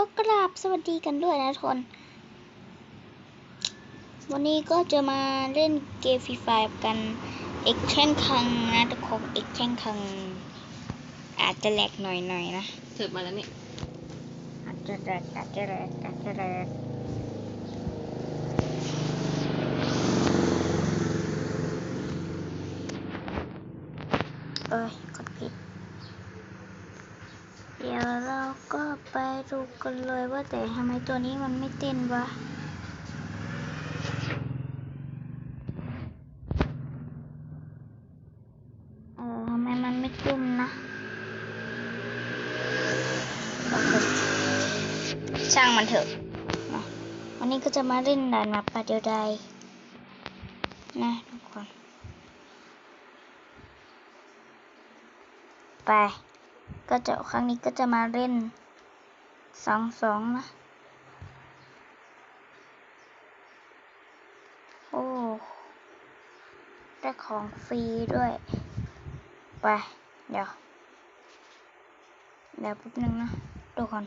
อกราบสวัสดีกันด้วยนะทุกคน วันนี้ก็จะมาเล่นเกมฟรีไฟกันอีกเช่นครั้งนะทุกคนอีกเช่นครั้งอาจจะแหลกหน่อยๆนะเสิร์ฟมาแล้วนี่อาจจะแหลกอาจจะแหลกอาจจะแหลกเอ้ยกดผิด เดี๋ยวเราก็ ไปดูกันเลยว่าแต่ทำไมตัวนี้มันไม่เต้นวะเออทำไมมันไม่ขึ้นนะช่างมันเถอะวันนี้ก็จะมาเล่นด่านมาปาเดียวดนะทุกคนไปก็จะครั้งนี้ก็จะมาเล่น สองสองนะ โอ้ ได้ของฟรีด้วย ไป เดี๋ยว เดี๋ยวแป๊บนึงนะดูก่อน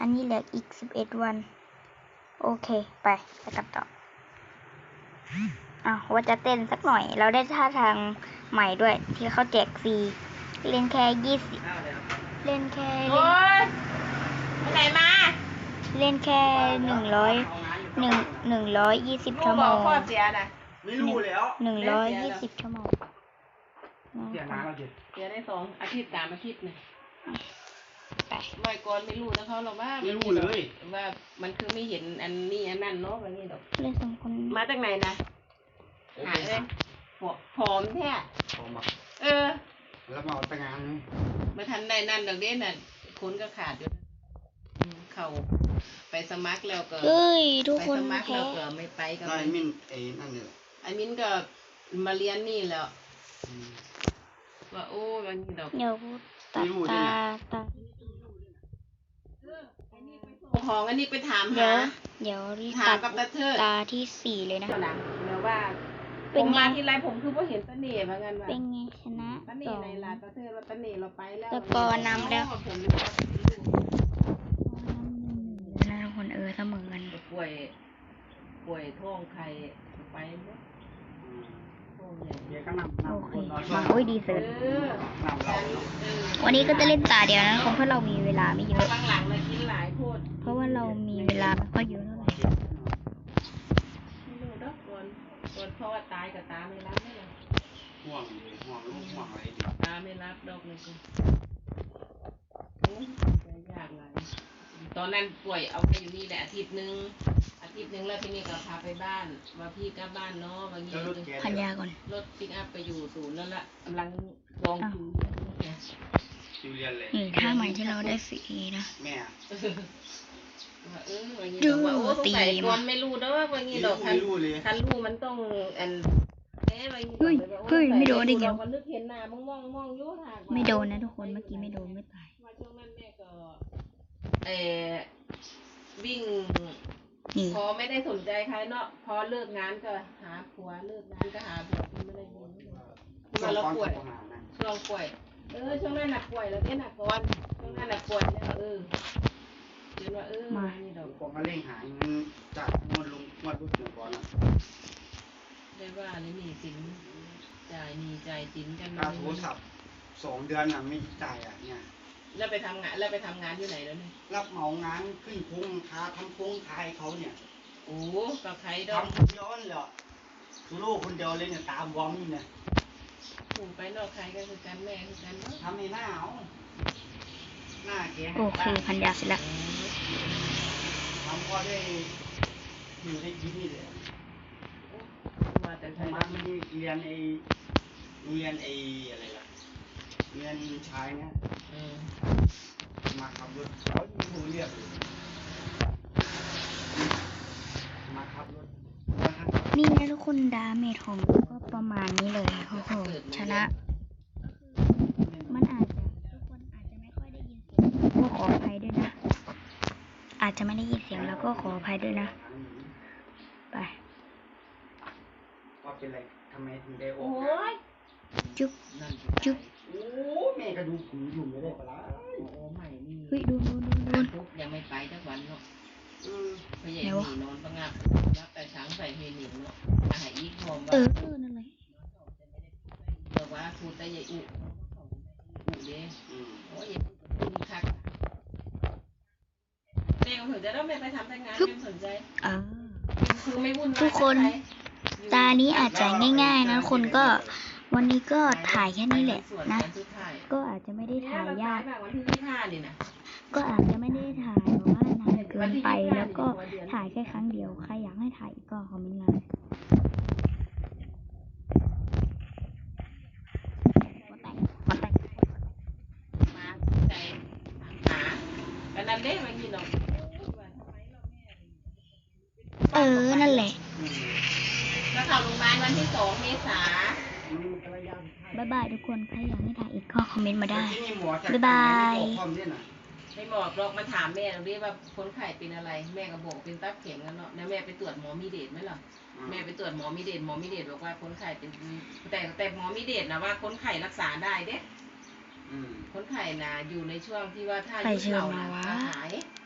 อันนี้เหลืออีกสิบเอ็ดวัน โอเค ไป ไปกันต่ออ้าวว่าจะเต้นสักหน่อย เราได้ท่าทางใหม่ด้วย ที่เขาแจกฟรี เล่นแค่ยี่สิบ เล่นแค่เล่โอ้นยไปไหนมาเล่นแค่หนึ่งร้อยหนึ่งหนึ่งร้อยยี่สิบชั่วโมบอกงข้อเสียนะไม่รู้แล้วหนึ่งร้อยยี่สิบชั่วโมงเสียน้ำมาสิเสียได้สองอาทิตย์สามอาทิตย์เนี่ยไปเมื่อก่อนไม่รู้นะเขาหรอกว่าไม่รู้เลยว่ามันคือไม่เห็นอันนี้อันนั้นเนาะแบบนี้ดอกเล่นสองคนมาจากไหนนะหายเลยผอผอมแท้ผมอะเออ แล้วมาเอาแต่งานนี่มาทันได้นั่นดอกเด่นน่ะคนก็ขาดอยู่อืมเขาไปสมัครแล้วก็เฮ้ย ทุกไปคนสมัครแพ้แล้วก็ไม่ไปก็นายไม่มินไอ้นั่นเนี่ยอันมินก็มาเรียนนี่แล้ว อืม ว่าโอ้วันนี้ดอกเดี๋ยวตัดไม่รู้ด้วยตานะตาของอันนี้ไปถามเดี๋ยหาวเดี๋ยวรีถาตัมดกับตาเทิดตาที่สี่เลยนะหลังแล้วว่าเป็ผนมไง มาที่ไรผมคือว่าเห็นตาเน่เหมือนกันว่าเป็นไงชนะตา สเน่องในลานตาเทิดว่าตาเน่เราไปแล้วสกอร์นำแล้วผมเลยว่านะทุกคนเออเสมอกันป่วยป่วยท้องไข่ไปเนอะอืมท้องใหญ่เดี๋ยวก็นำนำโอเคคนนอนมาโอ้ยดีเอเสิร์ฟอนำเราเนาะเออวันนี้ก็จะเล่นตาเดียวนะเพราะเรามีเวลาไม่เยอะหลังๆเลยกินหลายโคตรเพราะว่าเรามีเวลาไม่ค่อยเยอะเท่าไหร่ไม่รู้ดอกก่อนก่อนเพราะว่าตายกับตาไม่รับไม่เลยห่วงเลยห่วงลูกห่วง ตอนนั้นป่วยเอาไปอยู่นี่แหละอาทิตย์หนึ่งอาทิตย์หนึ่งแล้วทีนี้ก็พาไปบ้านว่าพี่กลับบ้านเนาะว่างี้จะรถแกพันยาก่อนรถปิกอัพไปอยู่ศูนย์นั่นละกำลังลองคิวเนี่ยซิวเรียนเลยนี่ท่าใหม่ที่เราได้ฟรีนะแม่ว่าเออว่างี้ดอกว่าโอ้สงสัยตีก่อนไม่รู้เด้อว่างี้ดอกคัไม่นรู้เลยคันรู้มันต้องอัน เอ๊ะว่างี้ดอกเฮ้ยแบบว่าเฮ้ยไม่โดนได้ไงเราก็นึกเห็นหน้ามองมองมองอยู่ทางว่าไม่โดนนะทุกคนเมื่อกี้ไม่โดนไม่ตายว่าช่วงนั้นแม่ก็เออวิ่งนี่พอไม่ได้สนใจใครเนาะพอเลิกงานก็หาผัวเลิกงานก็หาผัวที่ไม่ได้ยินมาเราป่วยสองคนสองหานะช่วงป่วย เออช่วงนั้นหนักป่วยแล้วเนี่ยหนักก่อนช่วงนั้นหนักป่วยแล้วเออเห็นว่าเออนี่ดอกผมก็เร่งหาเงินจากงวดลุงงวดลูกหนึ่งก่อนนะ ได้ว่าเลยหนี่สินจ่ายหนี่จ่ายสินกันค่าโทรศัพท์สองเดือนน่ะไม่จ่ายอะเนี่ยแล้วไปทำงานแล้วไปทำงานที่ไหนแล้วเนี่ยรับเหมางานขึ้นพุงคาทำพุงคายเขาเนี่ยโอ้กับใครดอกทำคนเดียวนั่นแหละสุโร่คนเดียวเลยเนี่ยตามวอมนี่เนี่ยถูกไปนอกใครก็คือกันแม่คือกันเนาะทำในหน้าเอาหน้าแกโอเคพันยาเสร็จแล้ว ทำพอได้อยู่ได้กินนี่เลยว่า แต่ผใครมมามันเรียนไอเรียนไออะไรล่ะเรียนชายเนี่ยเออมาขับรถเขาที่หูเรียกเลยมาขับรถมาทางนี่นะทุกคนดาเมจของก็ประมาณนี้เลยโอ้โหชนะ มันอาจจะทุกคนอาจจะไม่ค่อยได้ยินเสียงก็ขออภัยด้วยนะ อาจจะไม่ได้ยินเสียงแล้วก็ขออภัยด้วยนะ ไป ว่า เป็นไรทำไมถึงได้ออโอ้กยจุ๊บนั่นจุ๊บ โอ้แม่ก็ดูผมอยู่ไม่ได้ปะล่ะโอ้ใหม่นี่เฮ้ยดูดูดูดูปุ๊บยังไม่ไปจักวันเนาะอืมพ่อใหญ่ไหนหวะนีนอนประงับรับแต่ช้างใส่เฮนิงเนาะอาหารอีกหอมเอว่าอเออนั่นเลยเมื่อว่าพูดแต่ยายอุอุเด้อืมโอ้ยพูดคักแม่ก็สนใจแล้วแม่ไปทำแต่งานแม่สนใจ อ่า คือไม่วุ่นวายทุกคน ตานี้อาจจะง่ายๆนะคนก็วันนี้ก็ถ่ายแค่นี้แหละนะ ก็อาจจะไม่ได้ถ่ายยากวันที่ยี่ห้านี่นะก็อาจจะไม่ได้ถ่ายแบบว่านานเกินไปแล้วก็ถ่ายแค่ครั้งเดียว ใครอยากให้ถ่ายอีกก็คอมเมนต์มาหัวแตกหัวแตกมาใจหากันนั่นเด้มันกินเนาะเออ นั่นแหละอืมแล้ว เข้าโรงพยาบาลวันที่สองเมษาอืมภรรยาไทยบ๊ายบายทุกคน ใครอยากให้ถ่ายอีกก็คอมเมนต์มาได้ที่นี่หมอจัดบ๊ายบายการในโลกคอมเนี่ยนะไม่บอกหรอกมาถามแม่เราดิว่าคนไข้เป็นอะไร แม่ก็บอกเป็นตับเข็มกันเนาะแล้วแม่ไปตรวจหมอมีเดชไหมล่ะแม่ไปตรวจหมอมีเดชหมอมีเดชบอกว่าคนไข้เป็นแต่แต่หมอมีเดชนะว่าคนไข้รักษาได้เด้อืมคนไข้นะอยู่ในช่วงที่ว่าถ้าใครยุเชิญเรามานะวะหายอืมทีนี้ก็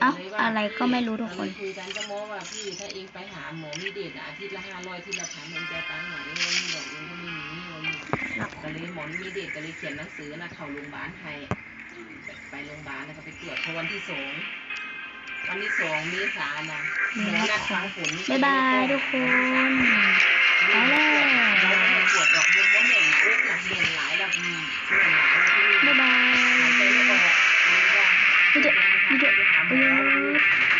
เอ้าเลยว่าอะไรก็ไม่รู้ทุกคนเาเลยคุยกันก็มองว่าพี่ถ้าเองไปหาหมอมีเดชนะอาทิตย์ละห้าร้อยที่ละพันเองจะตังค์ไหนเองมีดอกเองก็ไม่มีวันนี้ก็เลยหมอมีเดชก็เลยเขียนหนังสือนะเข้าโรงพยาบาลให้อืมไปโรงพยาบาลแล้วก็ไปตรวจพอวันที่สองวันที่สองเมษายนนะหมอนัดฟังผลบ๊ายบายทุกคนไปแล้วเราไม่ได้ตรวจดอกมันก็เหม็นอุ๊กหลักเหม็นหลายแบบเหม็นหลายแล้วที่บ๊ายบาย หา